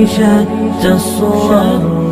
شتى الصور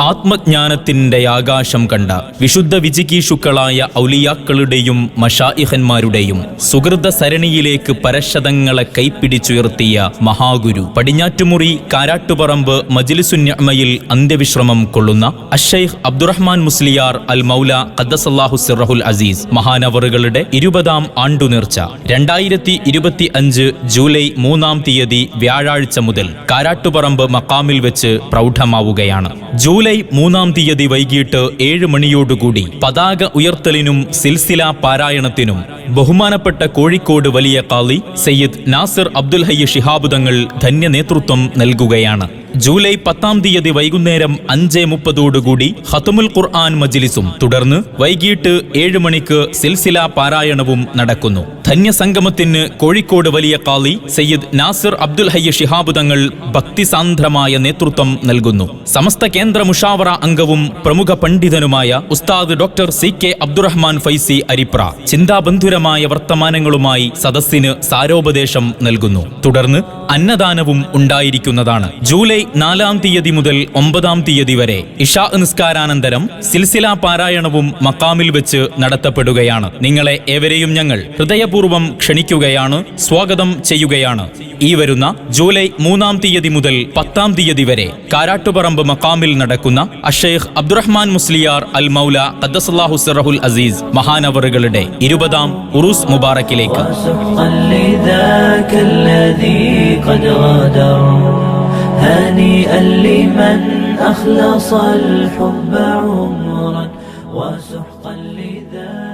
ആത്മജ്ഞാനത്തിന്റെ ആകാശം കണ്ട വിശുദ്ധ വിജികീഷുക്കളായ ഔലിയാക്കളുടെയും മഷായിഹന്മാരുടെയും സുഹൃത സരണിയിലേക്ക് പരശതങ്ങളെ കൈപ്പിടിച്ചുയർത്തിയ മഹാഗുരു പടിഞ്ഞാറ്റുമുറി കാരാട്ടുപറമ്പ് മജിലിസുന്യമയിൽ അന്ത്യവിശ്രമം കൊള്ളുന്ന അഷൈഖ് അബ്ദുറഹ്മാൻ മുസ്ലിയാർ അൽ മൗല ഖദ്ദസല്ലാഹു സിറഹുൽ അസീസ് മഹാനവറുകളുടെ ഇരുപതാം ആണ്ടു നേർച്ച രണ്ടായിരത്തി ഇരുപത്തി അഞ്ച് ജൂലൈ മൂന്നാം തീയതി വ്യാഴാഴ്ച മുതൽ കാരാട്ടുപറമ്പ് മക്കാമിൽ വെച്ച് പ്രൗഢമാവുകയാണ്. ജൂലൈ മൂന്നാം തീയതി വൈകിട്ട് ഏഴ് മണിയോടുകൂടി പതാക ഉയർത്തലിനും സിൽസില പാരായണത്തിനും ബഹുമാനപ്പെട്ട കോഴിക്കോട് വലിയ കാളി സയ്യിദ് നാസിർ അബ്ദുൽ ഹയ്യ ശിഹാബുദങ്ങൾ ധന്യ നേതൃത്വം നൽകുകയാണ്. ജൂലൈ പത്താം തീയതി വൈകുന്നേരം അഞ്ച് മുപ്പതോടുകൂടി ഹത്തുമുൽ ഖുർആൻ മജ്ലിസും തുടർന്ന് വൈകിട്ട് ഏഴ് മണിക്ക് സിൽസില പാരായണവും നടക്കുന്നു. ധന്യസംഗമത്തിന് കോഴിക്കോട് വലിയ കാളി സയ്യിദ് നാസിർ അബ്ദുൽ ഹയ്യ ഷിഹാബ് ശിഹാബുദങ്ങൾ ഭക്തിസാന്ദ്രമായ നേതൃത്വം നൽകുന്നു. സമസ്ത കേന്ദ്ര മുഷാവറ അംഗവും പ്രമുഖ പണ്ഡിതനുമായ ഉസ്താദ് doctor C K Abdurahman Faizy Aripra ചിന്താബന്ധുരമായ വർത്തമാനങ്ങളുമായി സദസ്സിന് സാരോപദേശം നൽകുന്നു. തുടർന്ന് അന്നദാനവും ഉണ്ടായിരിക്കുന്നതാണ്. ജൂലൈ നാലാം തീയതി മുതൽ ഒമ്പതാം തീയതി വരെ ഇഷാ നിസ്കാരാനന്തരം സിൽസില പാരായണവും മക്കാമിൽ വെച്ച് നടത്തപ്പെടുകയാണ്. നിങ്ങളെ ഏവരെയും ഞങ്ങൾ ഹൃദയപൂർവം ക്ഷണിക്കുകയാണ് സ്വാഗതം ചെയ്യുകയാണ്. ഈ വരുന്ന ജൂലൈ മൂന്നാം തീയതി മുതൽ പത്താം തീയതി വരെ കാരാട്ടുപറമ്പ് മക്കാമിൽ നടക്കുന്ന അഷേഖ് അബ്ദുറഹ്മാൻ മുസ്ലിയാർ അൽ മൗല ഖദ്ദസല്ലാഹു അസീസ് മഹാനവറുകളുടെ ഇരുപതാം ഉറൂസ് മുബാറക്കിലേക്ക്. قد غادر. هنيئا لمن أخلص الحب عمرا وسحقا لذا